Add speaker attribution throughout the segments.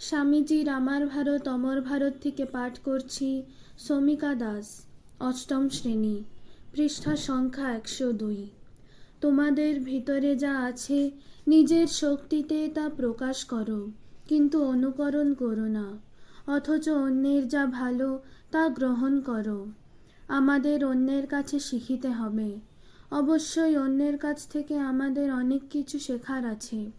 Speaker 1: স্বামীজির আমার ভারত, অমর ভারত থেকে পাঠ করছি। সমিকা দাস, অষ্টম শ্রেণি, পৃষ্ঠা সংখ্যা একশো দুই। তোমাদের ভিতরে যা আছে, নিজের শক্তিতে তা প্রকাশ করো, কিন্তু অনুকরণ করো না, অথচ অন্যের যা ভালো, তা গ্রহণ করো। আমাদের অন্যের কাছে শিখিতে হবে। অবশ্যই অন্যের কাছ থেকে আমাদের অনেক কিছু শেখার আছে।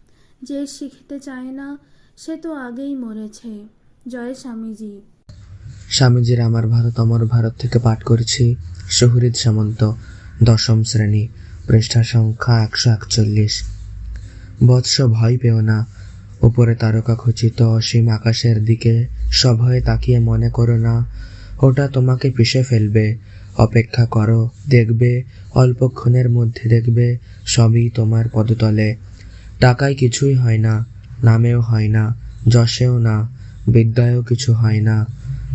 Speaker 1: যে শিখতে চায় না সে তো আগেই মরেছে। জয় স্বামীজি।
Speaker 2: স্বামীজির আমার ভারত, অমর ভারত থেকে পাঠ করেছি। শহীদ সামন্ত, দশম শ্রেণি, পৃষ্ঠা সংখ্যা একশো একচল্লিশ। বৎস ভয় পেও না, উপরে তারকা খচিত, অসীম আকাশের দিকে সভয়ে তাকিয়ে মনে করো না, ওটা তোমাকে পিষে ফেলবে, অপেক্ষা করো, দেখবে, অল্পক্ষণের মধ্যে দেখবে, সবই তোমার পদতলে। টাকায় কিছুই হয় না নামেও হয় না, যশেও না, বিদ্যায়ও কিছু হয় না,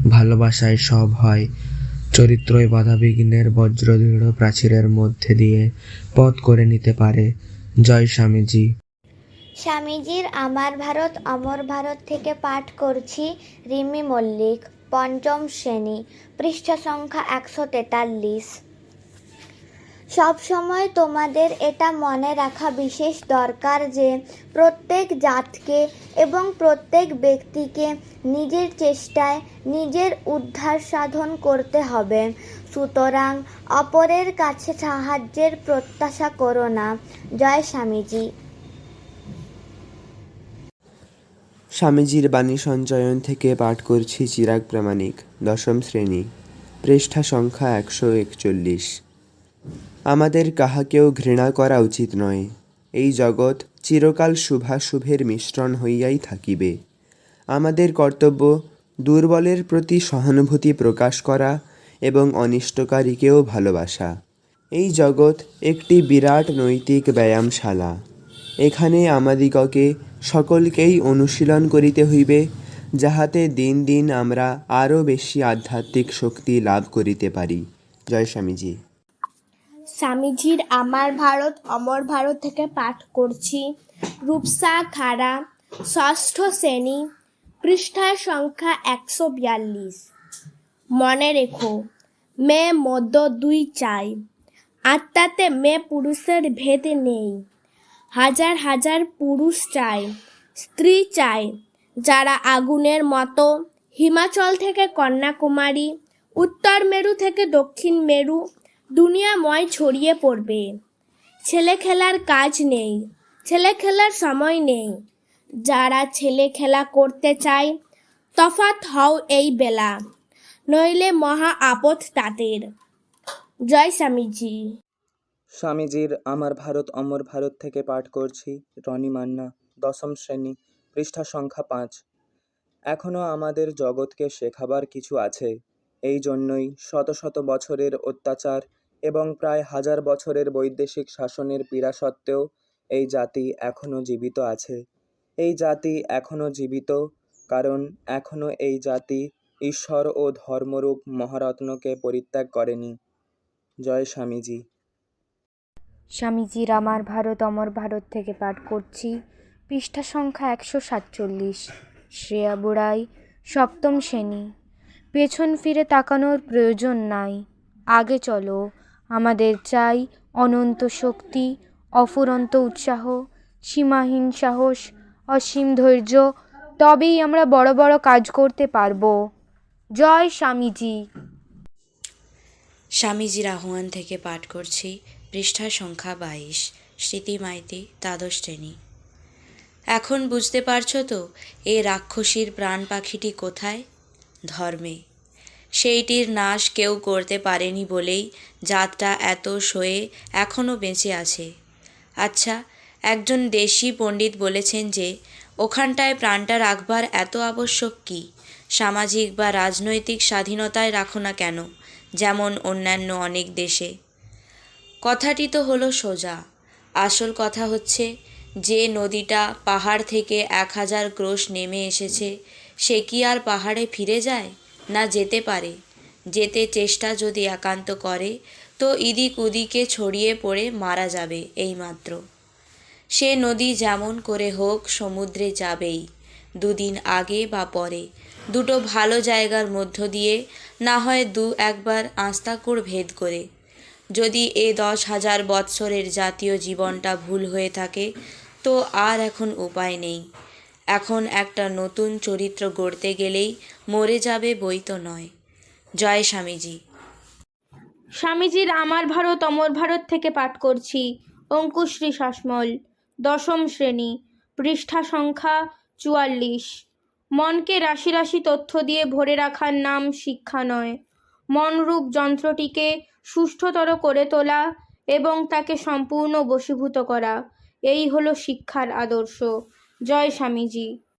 Speaker 2: ভালোবাসায় সব হয়। চরিত্রই বাধাবিঘ্নের বজ্রদৃঢ় প্রাচীরের মধ্যে দিয়ে পথ করে নিতে পারে। জয় স্বামীজি।
Speaker 3: স্বামীজির আমার ভারত, অমর ভারত থেকে পাঠ করছি রিমি মল্লিক, পঞ্চম শ্রেণি পৃষ্ঠা সংখ্যা একশো তেতাল্লিশ। সবসময় তোমাদের এটা মনে রাখা বিশেষ দরকার যে প্রত্যেক জাতকে এবং প্রত্যেক ব্যক্তিকে নিজের চেষ্টায় নিজের উদ্ধার সাধন করতে হবে। সুতরাং অপরের কাছে সাহায্যের প্রত্যাশা করো না। জয় স্বামীজি।
Speaker 4: স্বামীজির বাণী সঞ্চয়ন থেকে পাঠ করছি চিরাগ প্রামাণিক, দশম শ্রেণি, পৃষ্ঠা সংখ্যা একশো একচল্লিশ। আমাদের কাহাকেও ঘৃণা করা উচিত নয়। এই জগৎ চিরকাল শুভাশুভের মিশ্রণ হইয়াই থাকিবে। আমাদের কর্তব্য দুর্বলের প্রতি সহানুভূতি প্রকাশ করা এবং অনিষ্টকারীকেও ভালোবাসা। এই জগৎ একটি বিরাট নৈতিক ব্যায়ামশালা। এখানে আমাদিগকে সকলকেই অনুশীলন করিতে হইবে, যাহাতে দিন দিন আমরা আরও বেশি আধ্যাত্মিক শক্তি লাভ করিতে পারি। জয় স্বামীজি।
Speaker 5: স্বামীজির আমার ভারত অমর ভারত থেকে পাঠ করছি রূপসা খাড়া ষষ্ঠ শ্রেণি পৃষ্ঠার সংখ্যা একশো বিয়াল্লিশ মনে রেখো মেয়ে মধ্য দুই চাই, আত্মাতে মেয়ে পুরুষের ভেদ নেই। হাজার হাজার পুরুষ চাই স্ত্রী চাই যারা আগুনের মতো হিমাচল থেকে কন্যাকুমারী উত্তর মেরু থেকে দক্ষিণ মেরু দুনিয়াময় ছড়িয়ে পড়বে। ছেলে খেলার কাজ নেই, ছেলে খেলার সময় নেই। যারা ছেলে খেলা করতে চায় তফাত হও এই বেলা, নইলে মহা আপদ তাদের। জয় স্বামীজি।
Speaker 6: স্বামীজির আমার ভারত অমর ভারত থেকে পাঠ করছি রনি মান্না, দশম শ্রেণি, পৃষ্ঠা সংখ্যা পাঁচ। এখনও আমাদের জগৎকে শেখাবার কিছু আছে। এই জন্যই শত শত বছরের অত্যাচার এবং প্রায় হাজার বছরের বৈদেশিক শাসনের পীড়া সত্ত্বেও এই জাতি এখনও জীবিত আছে। এই জাতি এখনও জীবিত, কারণ এখনও এই জাতি ঈশ্বর ও ধর্মরূপ মহারত্নকে পরিত্যাগ করেনি। জয় স্বামীজি।
Speaker 7: স্বামীজির আমার ভারত, অমর ভারত থেকে পাঠ করছি। পৃষ্ঠা সংখ্যা একশো সাতচল্লিশ। শ্রেয়া বুড়াই সপ্তম শ্রেণি। পেছন ফিরে তাকানোর প্রয়োজন নাই। আগে চলো, আমাদের চাই অনন্ত শক্তি, অফুরন্ত উৎসাহ, সীমাহীন সাহস, অসীম ধৈর্য, তবেই আমরা বড় বড় কাজ করতে পারব। জয় স্বামীজি।
Speaker 8: স্বামীজির আহ্বান থেকে পাঠ করছি পৃষ্ঠা সংখ্যা বাইশ স্মৃতি মাইতি দ্বাদশ শ্রেণি। এখন বুঝতে পারছ তো, এ রাক্ষসীর প্রাণ পাখিটি কোথায়? ধর্মে। সেইটির নাশ কেউ করতে পারেনি বলেই জাতটা এত সয়ে এখনও বেঁচে আছে। আচ্ছা একজন দেশি পণ্ডিত বলেছেন যে, ওখানটায় প্রাণটা রাখবার এত আবশ্যক কী? সামাজিক বা রাজনৈতিক স্বাধীনতায় রাখো না কেন, যেমন অন্যান্য অনেক দেশে। কথাটি তো হলো সোজা। আসল কথা হচ্ছে, যে নদীটা পাহাড় থেকে এক হাজার ক্রোশ নেমে এসেছে সে কি আর পাহাড়ে ফিরে যায়? না যেতে পারে। যেতে চেষ্টা যদি একান্ত করে, তো ইদিক উদিকে ছড়িয়ে পড়ে মারা যাবে এইমাত্র। সে নদী যেমন করে হোক সমুদ্রে যাবেই। দুদিন আগে বা পরে। দুটো ভালো জায়গার মধ্য দিয়ে, না হয় দু একবার আস্তাকুড় ভেদ করে। যদি এ দশ হাজার বৎসরের জাতীয় জীবনটা ভুল হয়ে থাকে, তো আর এখন উপায় নেই। এখন একটা নতুন চরিত্র গড়তে গেলেই মরে যাবে বই তো নয়। জয় স্বামীজি।
Speaker 9: স্বামীজির আমার ভারত, অমর ভারত থেকে পাঠ করছি। অঙ্কুশ্রী শাসমল দশম শ্রেণি, পৃষ্ঠা সংখ্যা চুয়াল্লিশ। মনকে রাশি রাশি তথ্য দিয়ে ভরে রাখার নাম শিক্ষা নয়। মনরূপ যন্ত্রটিকে সুষ্ঠুতর করে তোলা এবং তাকে সম্পূর্ণ বশীভূত করা, এই হলো শিক্ষার আদর্শ। জয় স্বামীজি।